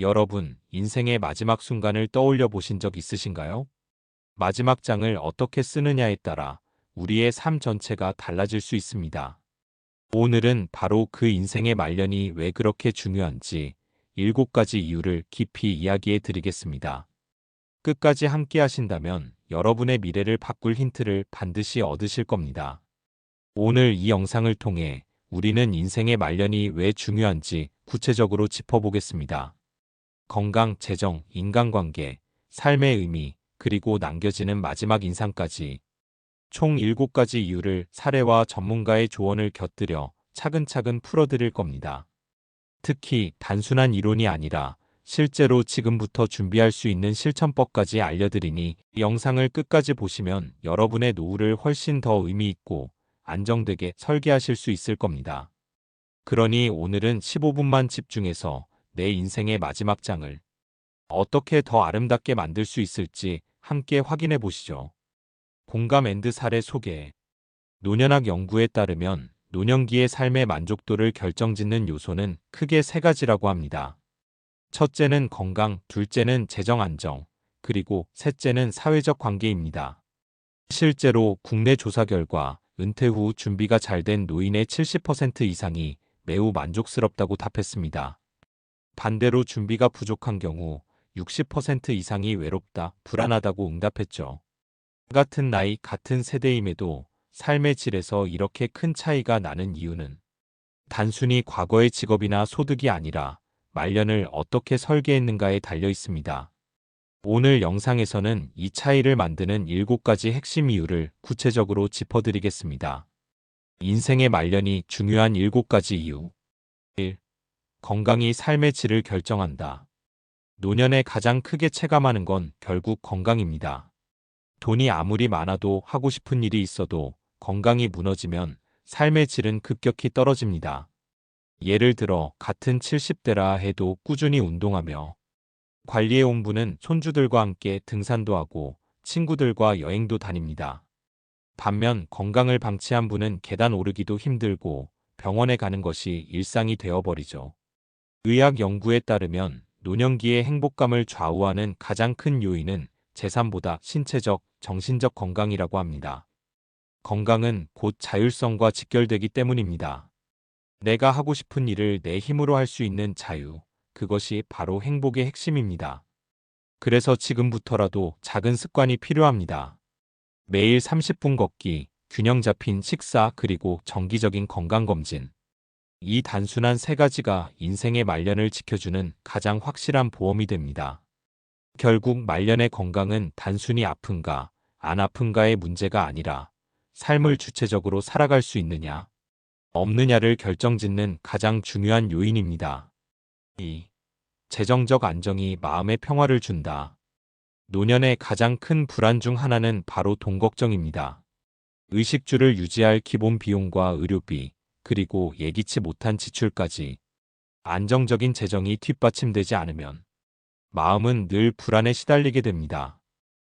여러분, 인생의 마지막 순간을 떠올려 보신 적 있으신가요? 마지막 장을 어떻게 쓰느냐에 따라 우리의 삶 전체가 달라질 수 있습니다. 오늘은 바로 그 인생의 말년이 왜 그렇게 중요한지 일곱 가지 이유를 깊이 이야기해 드리겠습니다. 끝까지 함께 하신다면 여러분의 미래를 바꿀 힌트를 반드시 얻으실 겁니다. 오늘 이 영상을 통해 우리는 인생의 말년이 왜 중요한지 구체적으로 짚어보겠습니다. 건강, 재정, 인간관계, 삶의 의미, 그리고 남겨지는 마지막 인상까지 총 7가지 이유를 사례와 전문가의 조언을 곁들여 차근차근 풀어드릴 겁니다. 특히 단순한 이론이 아니라 실제로 지금부터 준비할 수 있는 실천법까지 알려드리니 영상을 끝까지 보시면 여러분의 노후를 훨씬 더 의미 있고 안정되게 설계하실 수 있을 겁니다. 그러니 오늘은 15분만 집중해서 내 인생의 마지막 장을 어떻게 더 아름답게 만들 수 있을지 함께 확인해 보시죠. 공감 앤드 사례 소개 노년학 연구에 따르면 노년기의 삶의 만족도를 결정짓는 요소는 크게 세 가지라고 합니다. 첫째는 건강, 둘째는 재정 안정, 그리고 셋째는 사회적 관계입니다. 실제로 국내 조사 결과 은퇴 후 준비가 잘 된 노인의 70% 이상이 매우 만족스럽다고 답했습니다. 반대로 준비가 부족한 경우 60% 이상이 외롭다, 불안하다고 응답했죠. 같은 나이, 같은 세대임에도 삶의 질에서 이렇게 큰 차이가 나는 이유는 단순히 과거의 직업이나 소득이 아니라 말년을 어떻게 설계했는가에 달려 있습니다. 오늘 영상에서는 이 차이를 만드는 7가지 핵심 이유를 구체적으로 짚어드리겠습니다. 인생의 말년이 중요한 7가지 이유 1. 건강이 삶의 질을 결정한다. 노년에 가장 크게 체감하는 건 결국 건강입니다. 돈이 아무리 많아도 하고 싶은 일이 있어도 건강이 무너지면 삶의 질은 급격히 떨어집니다. 예를 들어 같은 70대라 해도 꾸준히 운동하며 관리해온 분은 손주들과 함께 등산도 하고 친구들과 여행도 다닙니다. 반면 건강을 방치한 분은 계단 오르기도 힘들고 병원에 가는 것이 일상이 되어버리죠. 의학 연구에 따르면 노년기의 행복감을 좌우하는 가장 큰 요인은 재산보다 신체적, 정신적 건강이라고 합니다. 건강은 곧 자율성과 직결되기 때문입니다. 내가 하고 싶은 일을 내 힘으로 할 수 있는 자유, 그것이 바로 행복의 핵심입니다. 그래서 지금부터라도 작은 습관이 필요합니다. 매일 30분 걷기, 균형 잡힌 식사, 그리고 정기적인 건강검진. 이 단순한 세 가지가 인생의 말년을 지켜주는 가장 확실한 보험이 됩니다. 결국 말년의 건강은 단순히 아픈가, 안 아픈가의 문제가 아니라 삶을 주체적으로 살아갈 수 있느냐, 없느냐를 결정짓는 가장 중요한 요인입니다. 2. 재정적 안정이 마음의 평화를 준다. 노년의 가장 큰 불안 중 하나는 바로 돈 걱정입니다. 의식주를 유지할 기본 비용과 의료비, 그리고 예기치 못한 지출까지 안정적인 재정이 뒷받침되지 않으면 마음은 늘 불안에 시달리게 됩니다.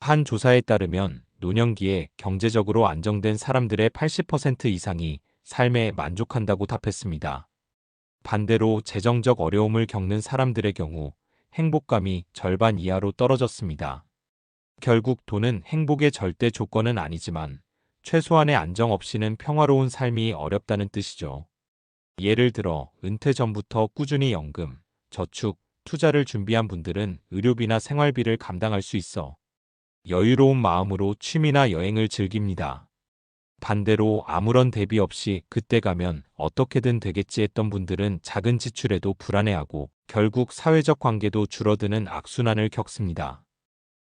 한 조사에 따르면 노년기에 경제적으로 안정된 사람들의 80% 이상이 삶에 만족한다고 답했습니다. 반대로 재정적 어려움을 겪는 사람들의 경우 행복감이 절반 이하로 떨어졌습니다. 결국 돈은 행복의 절대 조건은 아니지만 최소한의 안정 없이는 평화로운 삶이 어렵다는 뜻이죠. 예를 들어 은퇴 전부터 꾸준히 연금, 저축, 투자를 준비한 분들은 의료비나 생활비를 감당할 수 있어 여유로운 마음으로 취미나 여행을 즐깁니다. 반대로 아무런 대비 없이 그때 가면 어떻게든 되겠지 했던 분들은 작은 지출에도 불안해하고 결국 사회적 관계도 줄어드는 악순환을 겪습니다.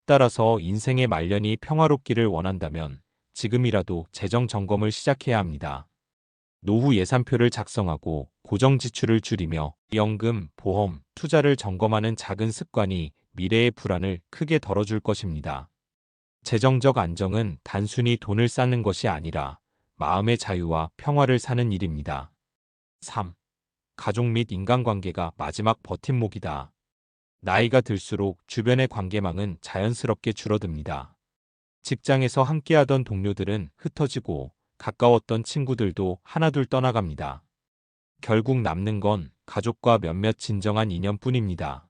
따라서 인생의 말년이 평화롭기를 원한다면 지금이라도 재정 점검을 시작해야 합니다. 노후 예산표를 작성하고 고정 지출을 줄이며 연금, 보험, 투자를 점검하는 작은 습관이 미래의 불안을 크게 덜어줄 것입니다. 재정적 안정은 단순히 돈을 쌓는 것이 아니라 마음의 자유와 평화를 사는 일입니다. 3. 가족 및 인간관계가 마지막 버팀목이다. 나이가 들수록 주변의 관계망은 자연스럽게 줄어듭니다. 직장에서 함께하던 동료들은 흩어지고 가까웠던 친구들도 하나둘 떠나갑니다. 결국 남는 건 가족과 몇몇 진정한 인연뿐입니다.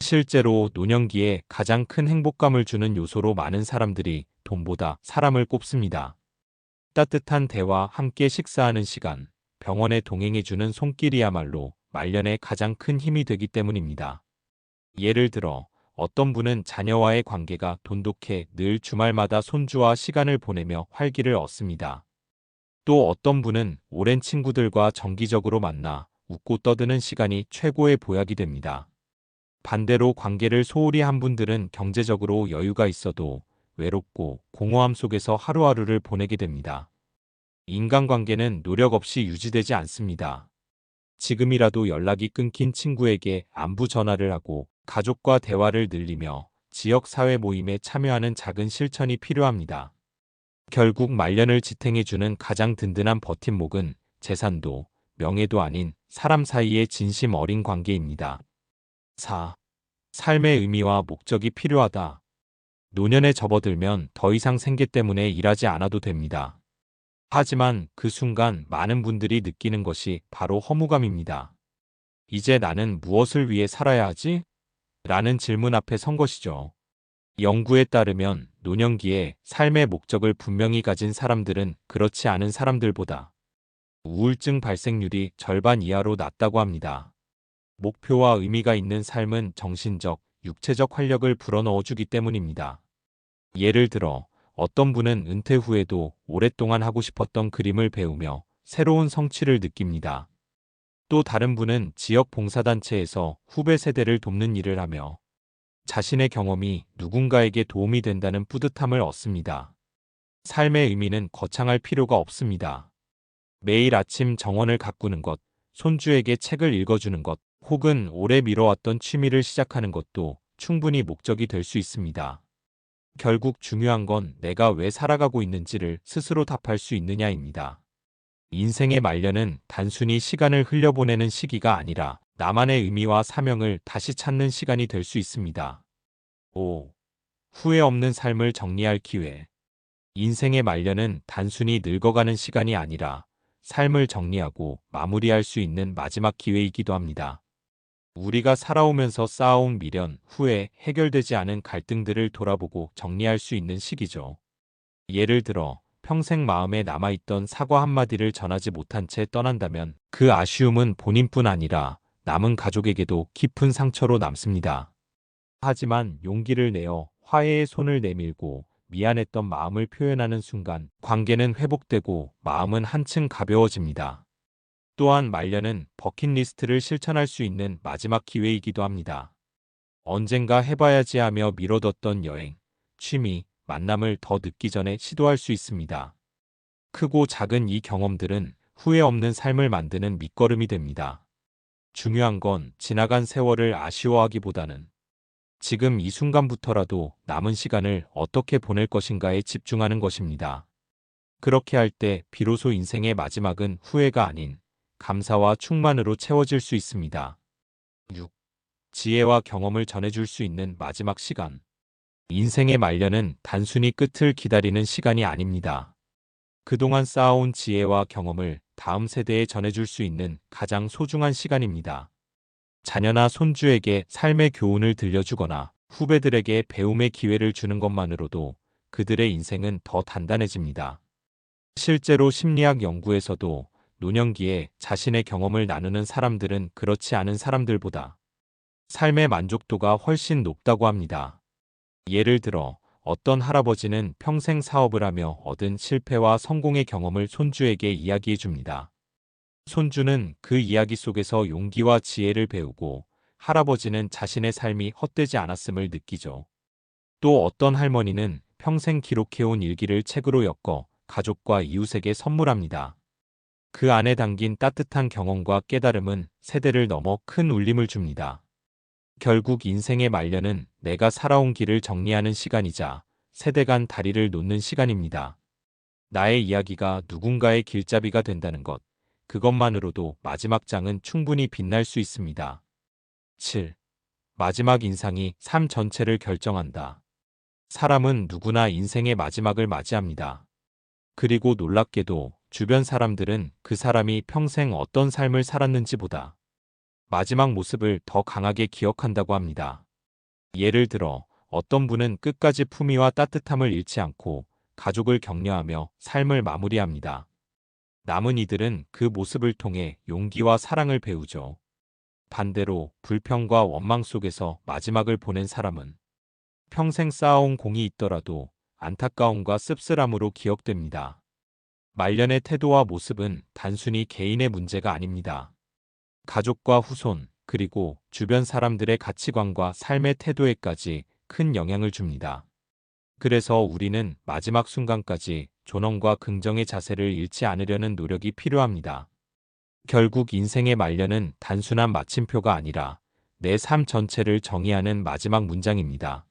실제로 노년기에 가장 큰 행복감을 주는 요소로 많은 사람들이 돈보다 사람을 꼽습니다. 따뜻한 대화, 함께 식사하는 시간, 병원에 동행해주는 손길이야말로 말년에 가장 큰 힘이 되기 때문입니다. 예를 들어 어떤 분은 자녀와의 관계가 돈독해 늘 주말마다 손주와 시간을 보내며 활기를 얻습니다. 또 어떤 분은 오랜 친구들과 정기적으로 만나 웃고 떠드는 시간이 최고의 보약이 됩니다. 반대로 관계를 소홀히 한 분들은 경제적으로 여유가 있어도 외롭고 공허함 속에서 하루하루를 보내게 됩니다. 인간관계는 노력 없이 유지되지 않습니다. 지금이라도 연락이 끊긴 친구에게 안부 전화를 하고 가족과 대화를 늘리며 지역사회 모임에 참여하는 작은 실천이 필요합니다. 결국 말년을 지탱해주는 가장 든든한 버팀목은 재산도 명예도 아닌 사람 사이의 진심 어린 관계입니다. 4. 삶의 의미와 목적이 필요하다. 노년에 접어들면 더 이상 생계 때문에 일하지 않아도 됩니다. 하지만 그 순간 많은 분들이 느끼는 것이 바로 허무감입니다. 이제 나는 무엇을 위해 살아야 하지? 라는 질문 앞에 선 것이죠. 연구에 따르면 노년기에 삶의 목적을 분명히 가진 사람들은 그렇지 않은 사람들보다 우울증 발생률이 절반 이하로 낮다고 합니다. 목표와 의미가 있는 삶은 정신적, 육체적 활력을 불어넣어 주기 때문입니다. 예를 들어 어떤 분은 은퇴 후에도 오랫동안 하고 싶었던 그림을 배우며 새로운 성취를 느낍니다. 또 다른 분은 지역 봉사단체에서 후배 세대를 돕는 일을 하며 자신의 경험이 누군가에게 도움이 된다는 뿌듯함을 얻습니다. 삶의 의미는 거창할 필요가 없습니다. 매일 아침 정원을 가꾸는 것, 손주에게 책을 읽어주는 것, 혹은 오래 미뤄왔던 취미를 시작하는 것도 충분히 목적이 될 수 있습니다. 결국 중요한 건 내가 왜 살아가고 있는지를 스스로 답할 수 있느냐입니다. 인생의 말년은 단순히 시간을 흘려보내는 시기가 아니라 나만의 의미와 사명을 다시 찾는 시간이 될 수 있습니다. 5. 후회 없는 삶을 정리할 기회. 인생의 말년은 단순히 늙어가는 시간이 아니라 삶을 정리하고 마무리할 수 있는 마지막 기회이기도 합니다. 우리가 살아오면서 쌓아온 미련, 후회, 해결되지 않은 갈등들을 돌아보고 정리할 수 있는 시기죠. 예를 들어 평생 마음에 남아있던 사과 한마디를 전하지 못한 채 떠난다면 그 아쉬움은 본인뿐 아니라 남은 가족에게도 깊은 상처로 남습니다. 하지만 용기를 내어 화해의 손을 내밀고 미안했던 마음을 표현하는 순간 관계는 회복되고 마음은 한층 가벼워집니다. 또한 말년은 버킷리스트를 실천할 수 있는 마지막 기회이기도 합니다. 언젠가 해봐야지 하며 미뤄뒀던 여행, 취미, 만남을 더 늦기 전에 시도할 수 있습니다. 크고 작은 이 경험들은 후회 없는 삶을 만드는 밑거름이 됩니다. 중요한 건 지나간 세월을 아쉬워하기보다는 지금 이 순간부터라도 남은 시간을 어떻게 보낼 것인가에 집중하는 것입니다. 그렇게 할 때 비로소 인생의 마지막은 후회가 아닌 감사와 충만으로 채워질 수 있습니다. 6. 지혜와 경험을 전해줄 수 있는 마지막 시간. 인생의 말년은 단순히 끝을 기다리는 시간이 아닙니다. 그동안 쌓아온 지혜와 경험을 다음 세대에 전해줄 수 있는 가장 소중한 시간입니다. 자녀나 손주에게 삶의 교훈을 들려주거나 후배들에게 배움의 기회를 주는 것만으로도 그들의 인생은 더 단단해집니다. 실제로 심리학 연구에서도 노년기에 자신의 경험을 나누는 사람들은 그렇지 않은 사람들보다 삶의 만족도가 훨씬 높다고 합니다. 예를 들어 어떤 할아버지는 평생 사업을 하며 얻은 실패와 성공의 경험을 손주에게 이야기해 줍니다. 손주는 그 이야기 속에서 용기와 지혜를 배우고 할아버지는 자신의 삶이 헛되지 않았음을 느끼죠. 또 어떤 할머니는 평생 기록해온 일기를 책으로 엮어 가족과 이웃에게 선물합니다. 그 안에 담긴 따뜻한 경험과 깨달음은 세대를 넘어 큰 울림을 줍니다. 결국 인생의 말년은 내가 살아온 길을 정리하는 시간이자 세대 간 다리를 놓는 시간입니다. 나의 이야기가 누군가의 길잡이가 된다는 것, 그것만으로도 마지막 장은 충분히 빛날 수 있습니다. 7. 마지막 인상이 삶 전체를 결정한다. 사람은 누구나 인생의 마지막을 맞이합니다. 그리고 놀랍게도 주변 사람들은 그 사람이 평생 어떤 삶을 살았는지보다 마지막 모습을 더 강하게 기억한다고 합니다. 예를 들어 어떤 분은 끝까지 품위와 따뜻함을 잃지 않고 가족을 격려하며 삶을 마무리합니다. 남은 이들은 그 모습을 통해 용기와 사랑을 배우죠. 반대로 불평과 원망 속에서 마지막을 보낸 사람은 평생 쌓아온 공이 있더라도 안타까움과 씁쓸함으로 기억됩니다. 말년의 태도와 모습은 단순히 개인의 문제가 아닙니다. 가족과 후손, 그리고 주변 사람들의 가치관과 삶의 태도에까지 큰 영향을 줍니다. 그래서 우리는 마지막 순간까지 존엄과 긍정의 자세를 잃지 않으려는 노력이 필요합니다. 결국 인생의 말년은 단순한 마침표가 아니라 내 삶 전체를 정의하는 마지막 문장입니다.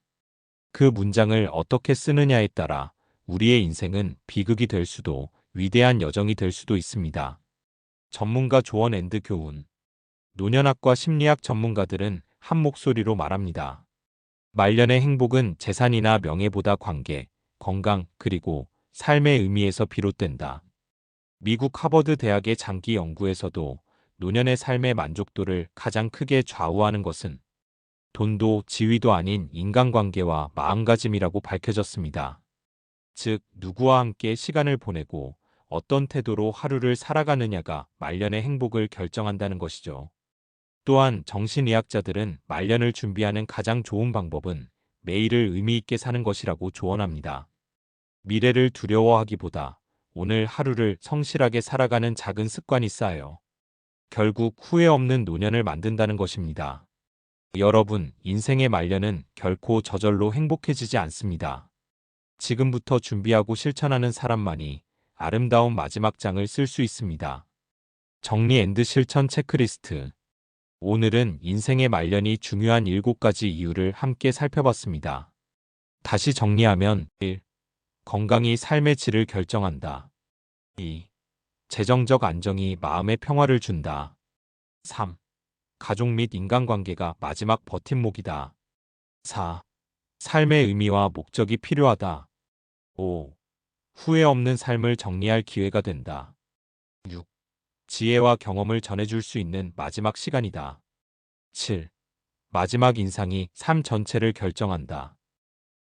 그 문장을 어떻게 쓰느냐에 따라 우리의 인생은 비극이 될 수도 위대한 여정이 될 수도 있습니다. 전문가 조언 앤드 교훈 노년학과 심리학 전문가들은 한 목소리로 말합니다. 말년의 행복은 재산이나 명예보다 관계, 건강, 그리고 삶의 의미에서 비롯된다. 미국 하버드 대학의 장기 연구에서도 노년의 삶의 만족도를 가장 크게 좌우하는 것은 돈도 지위도 아닌 인간관계와 마음가짐이라고 밝혀졌습니다. 즉, 누구와 함께 시간을 보내고 어떤 태도로 하루를 살아가느냐가 말년의 행복을 결정한다는 것이죠. 또한 정신의학자들은 말년을 준비하는 가장 좋은 방법은 매일을 의미있게 사는 것이라고 조언합니다. 미래를 두려워하기보다 오늘 하루를 성실하게 살아가는 작은 습관이 쌓여 결국 후회 없는 노년을 만든다는 것입니다. 여러분, 인생의 말년은 결코 저절로 행복해지지 않습니다. 지금부터 준비하고 실천하는 사람만이 아름다운 마지막 장을 쓸 수 있습니다. 정리 앤드 실천 체크리스트 오늘은 인생의 말년이 중요한 7가지 이유를 함께 살펴봤습니다. 다시 정리하면 1. 건강이 삶의 질을 결정한다. 2. 재정적 안정이 마음의 평화를 준다. 3. 가족 및 인간관계가 마지막 버팀목이다. 4. 삶의 의미와 목적이 필요하다. 5. 후회 없는 삶을 정리할 기회가 된다. 6. 지혜와 경험을 전해줄 수 있는 마지막 시간이다. 7. 마지막 인상이 삶 전체를 결정한다.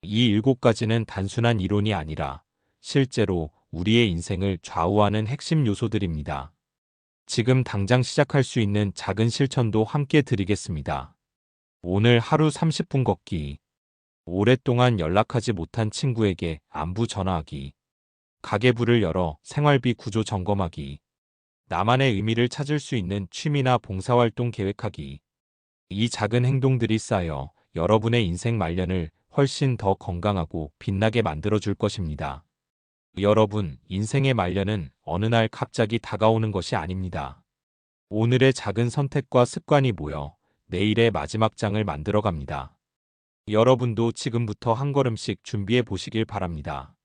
이 일곱 가지는 단순한 이론이 아니라 실제로 우리의 인생을 좌우하는 핵심 요소들입니다. 지금 당장 시작할 수 있는 작은 실천도 함께 드리겠습니다. 오늘 하루 30분 걷기. 오랫동안 연락하지 못한 친구에게 안부 전화하기. 가계부를 열어 생활비 구조 점검하기. 나만의 의미를 찾을 수 있는 취미나 봉사활동 계획하기. 이 작은 행동들이 쌓여 여러분의 인생 말년을 훨씬 더 건강하고 빛나게 만들어 줄 것입니다. 여러분, 인생의 말년은 어느 날 갑자기 다가오는 것이 아닙니다. 오늘의 작은 선택과 습관이 모여 내일의 마지막 장을 만들어 갑니다. 여러분도 지금부터 한 걸음씩 준비해 보시길 바랍니다.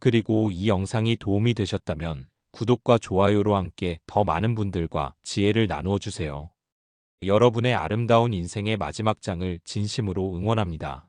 그리고 이 영상이 도움이 되셨다면 구독과 좋아요로 함께 더 많은 분들과 지혜를 나누어 주세요. 여러분의 아름다운 인생의 마지막 장을 진심으로 응원합니다.